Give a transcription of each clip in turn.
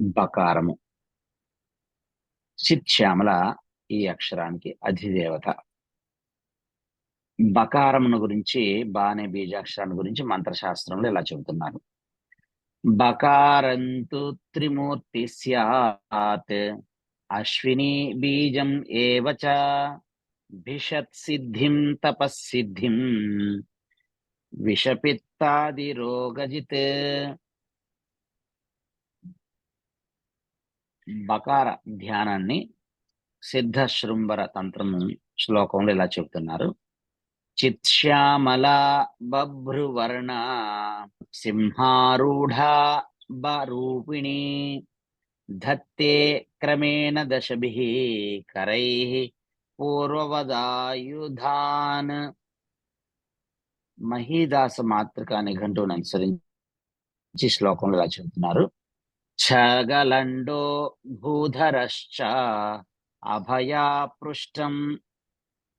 బకారము. చిత్శ్యామల ఈ అక్షరానికి అధిదేవత. బకారమును గురించి బా బీజాక్షరాన్ని గురించి మంత్రశాస్త్రంలో ఇలా చెబుతున్నారు బకారంతు త్రిమూర్తి స్యాత్ అశ్విని బీజం ఏవచ భిషత్ సిద్ధిం తపస్సిద్ధిం విషపిత్తాది రోగజిత్ బకార ధ్యానాన్ని సిద్ధ శృంబర తంత్రం శ్లోకంలో ఇలా చెబుతున్నారు చిత్శ్యామల బభ్రువర్ణ సింహారూఢ బరూపిణి ధత్తే క్రమేణ దశభి కరై పూర్వవదాయుధాన్. మహీదాస మాతృక నిఘంటువును అనుసరించి శ్లోకంలో ఇలా చెబుతున్నారు చగలండో భూధరశ్చ అభయా పృష్టం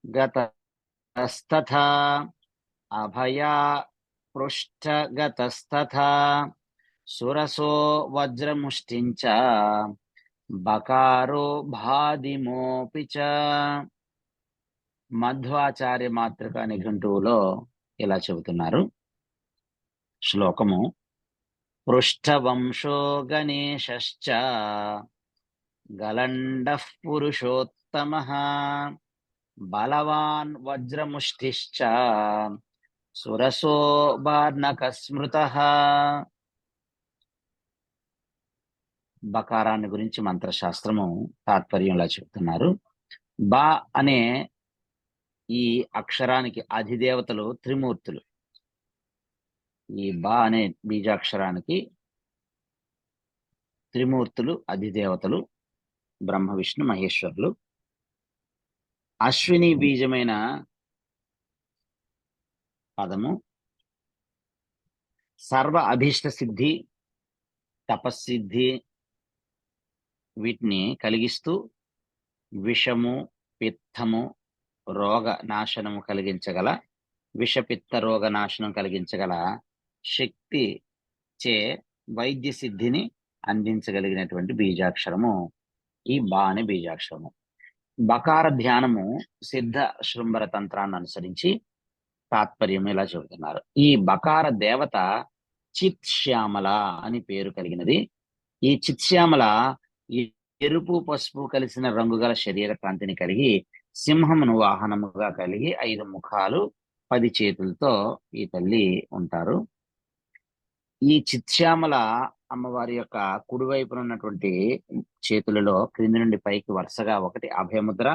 గతస్తథా అభయా పృష్టగతస్తథా సురసో వజ్రముష్టించ బకారో భాదిమోపి చ మధ్వాచార్య మాతృక నిఘంటువులో ఇలా చెబుతున్నారు. శ్లోకము పృష్ఠవంశో గణేశ్చ గలండ పురుషోత్తమ బలవాన్ వజ్రముష్టిశ్చ సురసో బార్నక స్మృత బకారాన్ని గురించి మంత్రశాస్త్రము తాత్పర్యంలా చెప్తున్నారు. బా అనే ఈ అక్షరానికి అధిదేవతలు త్రిమూర్తులు. ఈ బా అనే బీజాక్షరానికి త్రిమూర్తులు అధిదేవతలు బ్రహ్మ విష్ణు మహేశ్వరులు. అశ్విని బీజమైన పదము. సర్వ అభీష్ట సిద్ధి తపస్సిద్ధి వీటిని కలిగిస్తూ విషము పిత్తము రోగ నాశనము కలిగించగల విషపిత్త రోగ నాశనం కలిగించగల శక్తి చే వైద్య సిద్ధిని అందించగలిగినటువంటి బీజాక్షరము. ఈ బా అనే బీజాక్షరము. బకార ధ్యానము సిద్ధ శృంభర తంత్రాన్ని అనుసరించి తాత్పర్యం ఇలా చెబుతున్నారు. ఈ బకార దేవత చిత్శ్యామల అని పేరు కలిగినది. ఈ చిత్శ్యామల ఈ ఎరుపు పసుపు కలిసిన రంగుగల శరీర కాంతిని కలిగి సింహమును వాహనముగా కలిగి ఐదు ముఖాలు పది చేతులతో ఈ తల్లి ఉంటారు. ఈ చిత్శ్యామల అమ్మవారి యొక్క కుడివైపున ఉన్నటువంటి చేతులలో క్రింది నుండి పైకి వరుసగా ఒకటి అభయముద్ర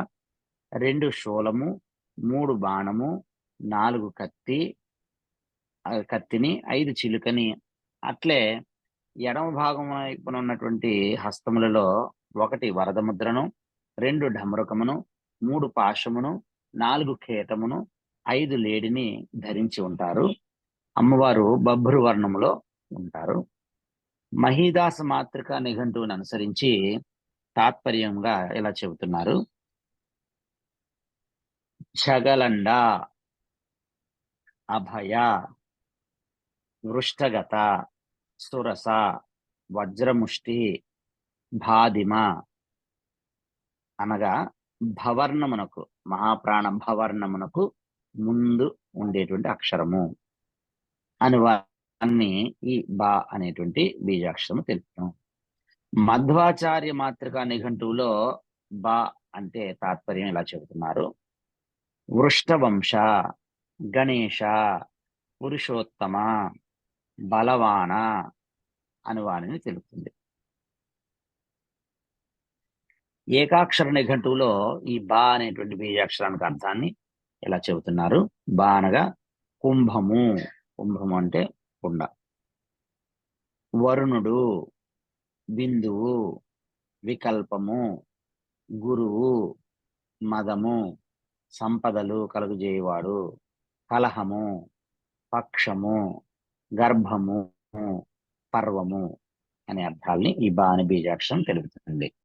రెండు శూలము మూడు బాణము నాలుగు కత్తి కత్తిని ఐదు చిలుకని అట్లే ఎడమ భాగం వైపున ఉన్నటువంటి హస్తములలో ఒకటి వరద ముద్రను రెండు ఢమరుకమును మూడు పాశమును నాలుగు ఖేటమును ఐదు లేడిని ధరించి ఉంటారు. అమ్మవారు బభ్రు వర్ణములో ఉంటారు. మహీదాస మాతృక నిఘంటువును అనుసరించి తాత్పర్యంగా ఇలా చెబుతున్నారు. చగలండ అభయ వృష్టగత సురస వజ్రముష్టి భాదిమ అనగా భవర్ణమునకు మహాప్రాణ భవర్ణమునకు ముందు ఉండేటువంటి అక్షరము. అన్ని ఈ బా అనేటువంటి బీజాక్షరము తెలుపుతాం. మధ్వాచార్య మాతృక నిఘంటువులో బా అంటే తాత్పర్యం ఇలా చెబుతున్నారు. వృష్టవంశ గణేష పురుషోత్తమ బలవాన అనువాణిని తెలుపుతుంది. ఏకాక్షర నిఘంటువులో ఈ బా అనేటువంటి బీజాక్షరానికి అర్థాన్ని ఇలా చెబుతున్నారు. బా అనగా కుంభము. కుంభము అంటే కాకుండా వరుణుడు బిందువు వికల్పము గురువు మదము సంపదలు కలుగుజేయవాడు. కలహము పక్షము గర్భము పర్వము అనే అర్థాల్ని ఈ బాణి బీజాక్షరం తెలుపుతుంది.